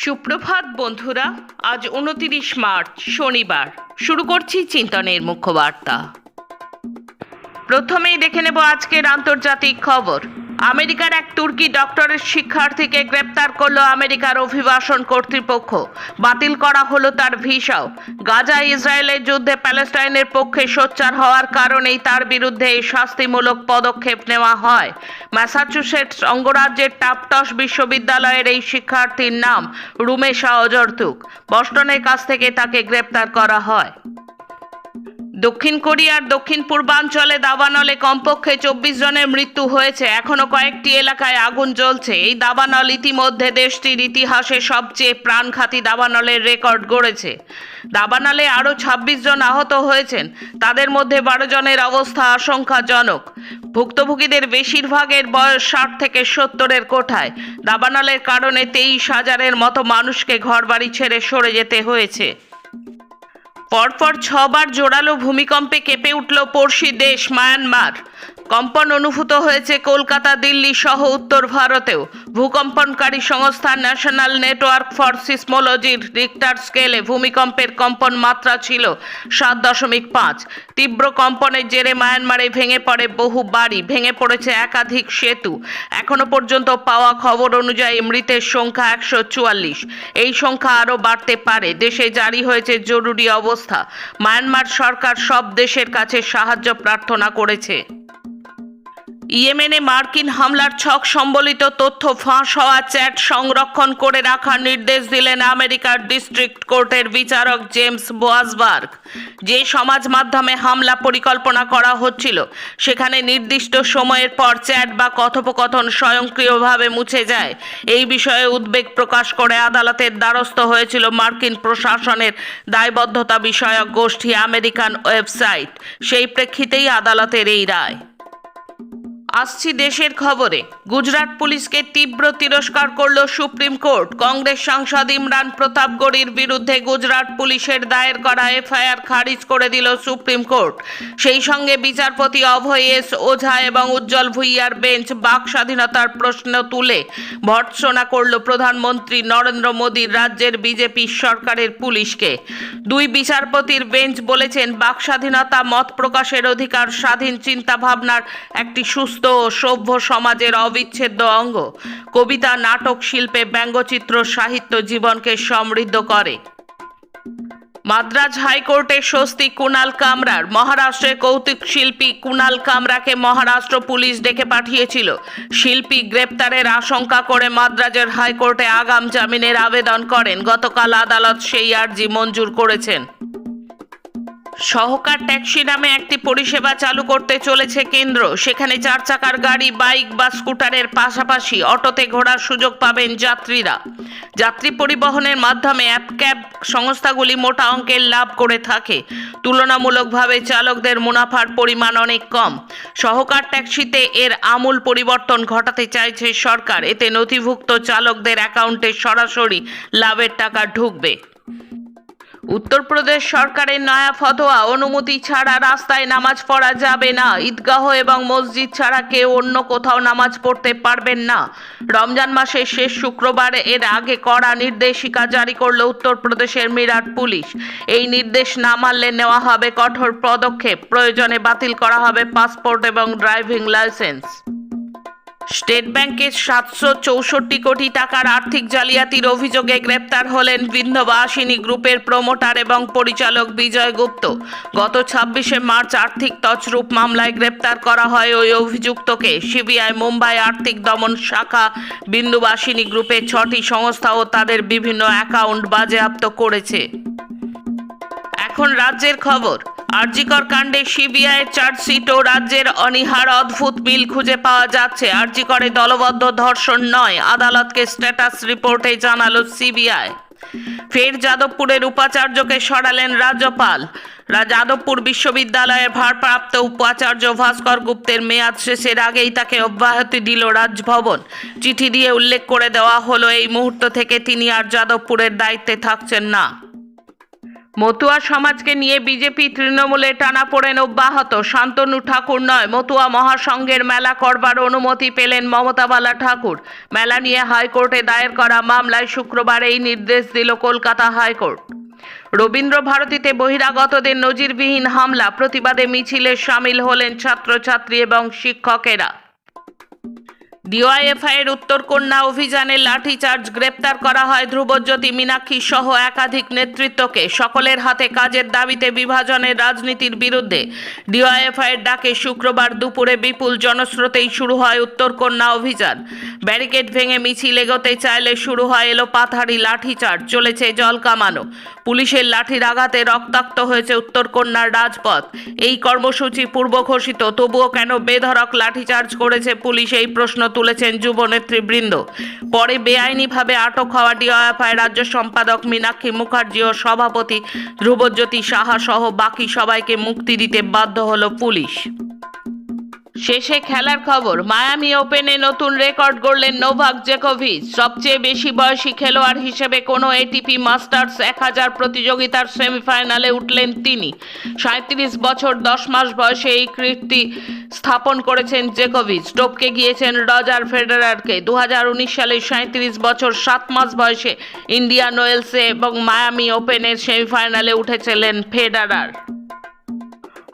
সুপ্রভাত বন্ধুরা, আজ উনতিরিশ মার্চ, শনিবার। শুরু করছি চিন্তনের মুখ্য বার্তা। প্রথমেই দেখে নেব আজকের আন্তর্জাতিক খবর। আমেরিকার এক তুর্কি ডক্টরের শিক্ষার্থীকে গ্রেপ্তার করল আমেরিকার অভিবাসন কর্তৃপক্ষ। বাতিল করা হলো তার ভিসাও। গাজা ইসরায়েলের যুদ্ধে প্যালেস্টাইনের পক্ষে সোচ্চার হওয়ার কারণেই তার বিরুদ্ধে এই শাস্তিমূলক পদক্ষেপ নেওয়া হয়। ম্যাসাচুসেটস অঙ্গরাজ্যের টাপটস বিশ্ববিদ্যালয়ের এই শিক্ষার্থীর নাম রুমেশা অজর্তুক। বস্টনের কাছ থেকে তাকে গ্রেপ্তার করা হয়। দক্ষিণ কোরিয়ার দক্ষিণ পূর্বাঞ্চলে দাবানলে কমপক্ষে চব্বিশ জনের মৃত্যু হয়েছে। এখনও কয়েকটি এলাকায় আগুন জ্বলছে। এই দাবানল ইতিমধ্যে দেশটির ইতিহাসে সবচেয়ে প্রাণঘাতী দাবানলের রেকর্ড গড়েছে। দাবানলে আরও ছাব্বিশ জন আহত হয়েছেন। তাদের মধ্যে বারো জনের অবস্থা আশঙ্কাজনক। ভুক্তভোগীদের বেশিরভাগের বয়স ষাট থেকে সত্তরের কোঠায়। দাবানলের কারণে তেইশ হাজারের মতো মানুষকে ঘরবাড়ি ছেড়ে সরে যেতে হয়েছে। পরপর ছবার জোরালো ভূমিকম্পে কেঁপে উঠল পড়শি দেশ মায়ানমার। কম্পন অনুভূত হয়েছে কলকাতা, দিল্লি সহ উত্তর ভারতেও। ভূকম্পনকারী সংস্থা ন্যাশনাল নেটওয়ার্ক ফর সিসমোলজির রিক্টার স্কেলে ভূমিকম্পের কম্পন মাত্রা ছিল সাত দশমিক পাঁচ। তীব্র কম্পনের জেরে মায়ানমারে ভেঙে পড়ে বহু বাড়ি, ভেঙে পড়েছে একাধিক সেতু। এখনও পর্যন্ত পাওয়া খবর অনুযায়ী মৃতের সংখ্যা একশো চুয়াল্লিশ। এই সংখ্যা আরও বাড়তে পারে। দেশে জারি হয়েছে জরুরি অবস্থা। মায়ানমার সরকার সব দেশের কাছে সাহায্য প্রার্থনা করেছে। ইয়েমেনে মার্কিন হামলার ছক সম্বলিত তথ্য ফাঁস হওয়া চ্যাট সংরক্ষণ করে রাখার নির্দেশ দিলেন আমেরিকার ডিস্ট্রিক্ট কোর্টের বিচারক জেমস বোয়াসবার্গ। যে সমাজ মাধ্যমে হামলা পরিকল্পনা করা হচ্ছিল, সেখানে নির্দিষ্ট সময়ের পর চ্যাট বা কথোপকথন স্বয়ংক্রিয়ভাবে মুছে যায়। এই বিষয়ে উদ্বেগ প্রকাশ করে আদালতের দ্বারস্থ হয়েছিল মার্কিন প্রশাসনের দায়বদ্ধতা বিষয়ক গোষ্ঠী আমেরিকান ওয়েবসাইট। সেই প্রেক্ষিতেই আদালতের এই রায়। আসছি দেশের খবরে। গুজরাট পুলিশকে তীব্র তিরস্কার করল সুপ্রিম কোর্ট। কংগ্রেস সাংসদ ইমরান প্রতাপ গড়ির বিরুদ্ধে গুজরাট পুলিশের দায়ের করা এফআইআর খারিজ করে দিল সুপ্রিম কোর্ট। সেই সঙ্গে বিচারপতি অভয় এস ওঝা এবং উজ্জ্বল ভুইয়ার বেঞ্চ বাক স্বাধীনতার প্রশ্ন তুলে ভর্ৎসনা করল প্রধানমন্ত্রী নরেন্দ্র মোদীর রাজ্যের বিজেপি সরকারের পুলিশকে। দুই বিচারপতির বেঞ্চ বলেছেন, বাক স্বাধীনতা মত প্রকাশের অধিকার স্বাধীন চিন্তাভাবনার একটি সুস্থ ও সভ্য সমাজের অবিচ্ছেদ্য অঙ্গ। কবিতা, নাটক শিল্পে ব্যঙ্গচিত্র, সাহিত্য জীবনকে সমৃদ্ধ করে। মাদ্রাজ হাইকোর্টে স্বস্তি কুনাল কামরার। মহারাষ্ট্রের কৌতুক শিল্পী কুনাল কামরাকে মহারাষ্ট্র পুলিশ ডেকে পাঠিয়েছিল। শিল্পী গ্রেপ্তারের আশঙ্কা করে মাদ্রাজের হাইকোর্টে আগাম জামিনের আবেদন করেন। গতকাল আদালত সেই আর্জি মঞ্জুর করেছেন। সহকার ট্যাক্সি নামে একটি পরিষেবা চালু করতে চলেছে কেন্দ্র। সেখানে চার চাকার গাড়ি, বাইক বা স্কুটারের পাশাপাশি অটোতে ঘোরার সুযোগ পাবেন যাত্রীরা। যাত্রী পরিবহনের মাধ্যমে অ্যাপ, ক্যাব সংস্থাগুলি মোটা অঙ্কের লাভ করে থাকে। তুলনামূলকভাবে চালকদের মুনাফার পরিমাণ অনেক কম। সহকার ট্যাক্সিতে এর আমূল পরিবর্তন ঘটাতে চাইছে সরকার। এতে নথিভুক্ত চালকদের অ্যাকাউন্টে সরাসরি লাভের টাকা ঢুকবে। উত্তরপ্রদেশ সরকারের নয়া ফতোয়া, অনুমতি ছাড়া রাস্তায় নামাজ পড়া যাবে না। ঈদগাহ এবং মসজিদ ছাড়া কেউ অন্য কোথাও নামাজ পড়তে পারবেন না। রমজান মাসের শেষ শুক্রবার এর আগে কড়া নির্দেশিকা জারি করল উত্তরপ্রদেশের মিরাট পুলিশ। এই নির্দেশ না মানলে নেওয়া হবে কঠোর পদক্ষেপ। প্রয়োজনে বাতিল করা হবে পাসপোর্ট এবং ড্রাইভিং লাইসেন্স। স্টেট ব্যাংকের সাতশো চৌষট্টি কোটি টাকার আর্থিক জালিয়াতির অভিযোগে গ্রেপ্তার হলেন বিন্ধ্যবাসিনী গ্রুপের প্রমোটার এবং পরিচালক বিজয় গুপ্ত। গত ছাব্বিশে মার্চ আর্থিক তছরূপ মামলায় গ্রেপ্তার করা হয় ওই অভিযুক্তকে। সিবিআই মুম্বাই আর্থিক দমন শাখা বিন্দুবাসিনী গ্রুপের ছটি সংস্থা ও তাদের বিভিন্ন অ্যাকাউন্ট বাজেয়াপ্ত করেছে। এখন রাজ্যের খবর। আরজিকর কাণ্ডে সিবিআই চার্জশিট ও রাজ্যের অনিহার অদ্ভুত মিল খুঁজে পাওয়া যাচ্ছে। আরজিকরে দলবদ্ধ ধর্ষণ নয়, আদালতকে স্ট্যাটাস রিপোর্টে জানালো সিবিআই। ফের যাদবপুরের উপাচার্যকে সরালেন রাজ্যপাল। যাদবপুর বিশ্ববিদ্যালয়ের ভারপ্রাপ্ত উপাচার্য ভাস্কর গুপ্তের মেয়াদ শেষের আগেই তাকে অব্যাহতি দিল রাজভবন। চিঠি দিয়ে উল্লেখ করে দেওয়া হলো, এই মুহূর্ত থেকে তিনি আর যাদবপুরের দায়িত্বে থাকছেন না। মতুয়া সমাজকে নিয়ে বিজেপি, তৃণমূলে টানাপোড়েন অব্যাহত। শান্তনু ঠাকুর নয়, মতুয়া মহাসংঘের মেলা করবার অনুমতি পেলেন মমতা বালা ঠাকুর। মেলা নিয়ে হাইকোর্টে দায়ের করা মামলায় শুক্রবার এই নির্দেশ দিল কলকাতা হাইকোর্ট। রবীন্দ্র ভারতীতে বহিরাগতদের নজিরবিহীন হামলা, প্রতিবাদে মিছিলে সামিল হলেন ছাত্রছাত্রী এবং শিক্ষকেরা। ডিওয়াইএফআই এর উত্তরকন্যা অভিযানে লাঠিচার্জ গ্রেপ্তার করা হয় ধ্রুবজ্যোতি মীনাক্ষী সহ একাধিক নেতৃত্বকে। সকলের হাতে কাজের দাবিতে বিভাজনের রাজনীতির বিরুদ্ধে ডিওয়াইএফআইয়ের ডাকে শুক্রবার দুপুরে বিপুল জনস্রোতেই শুরু হয় উত্তরকন্যা অভিযান। ব্যারিকেড ভেঙে মিছিল এগোতে চাইলে শুরু হয় এলো পাথারি লাঠিচার্জ, চলেছে জল কামানো। পুলিশের লাঠির আঘাতে রক্তাক্ত হয়েছে উত্তরকন্যার রাজপথ। এই কর্মসূচি পূর্ব ঘোষিত তবুও কেন বেধড়ক লাঠিচার্জ করেছে পুলিশ এই প্রশ্ন তুলেছেন যুব নেতৃবৃন্দ পরে বেআইনিভাবে আটক হওয়া ডিওএফআই রাজ্য সম্পাদক মীনাক্ষী মুখার্জি ও সভাপতি ধ্রুবজ্যোতি সাহা সহ বাকি সবাইকে মুক্তি দিতে বাধ্য হলো পুলিশ। শেষে খেলার খবর, মায়ামি ওপেনে নতুন রেকর্ড গড়লেন নোভাক জেকোভিচ। সবচেয়ে বেশি বয়সী খেলোয়াড় হিসেবে কোনো এটিপি মাস্টার্স এক হাজার প্রতিযোগিতার সেমিফাইনালে উঠলেন তিনি। সাঁত্রিশ বছর, দশ মাস বয়সে এই কীর্তি স্থাপন করেছেন জেকোভিচ। টপকে গিয়েছেন রজার ফেডারারকে। দু সালে সাঁত্রিশ বছর, সাত মাস বয়সে ইন্ডিয়ান ওয়েলসে এবং মায়ামি ওপেনের সেমিফাইনালে উঠেছিলেন ফেডারার।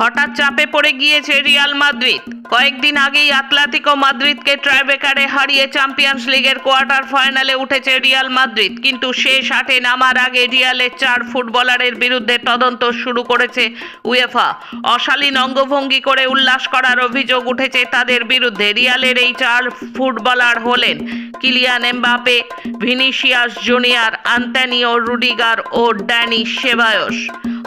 হঠাৎ চাপে পড়ে গিয়েছে রিয়াল মাদ্রিদ। কয়েকদিন আগেই আতলেতিকো মাদ্রিদকে ট্রাইবেকারে হারিয়ে চ্যাম্পিয়ন্স লিগের কোয়ার্টার ফাইনালে উঠেছে রিয়াল মাদ্রিদ, কিন্তু শেষ আটে নামার আগে রিয়ালের চার ফুটবলারের বিরুদ্ধে তদন্ত শুরু করেছে উয়েফা। অশালীন অঙ্গভঙ্গি করে উল্লাস করার অভিযোগ উঠেছে তাদের বিরুদ্ধে। রিয়ালের এই চার ফুটবলার হলেন Kylian Mbappe, Vinicius junior, Antonio Rudiger ও ড্যানি সেবায়স।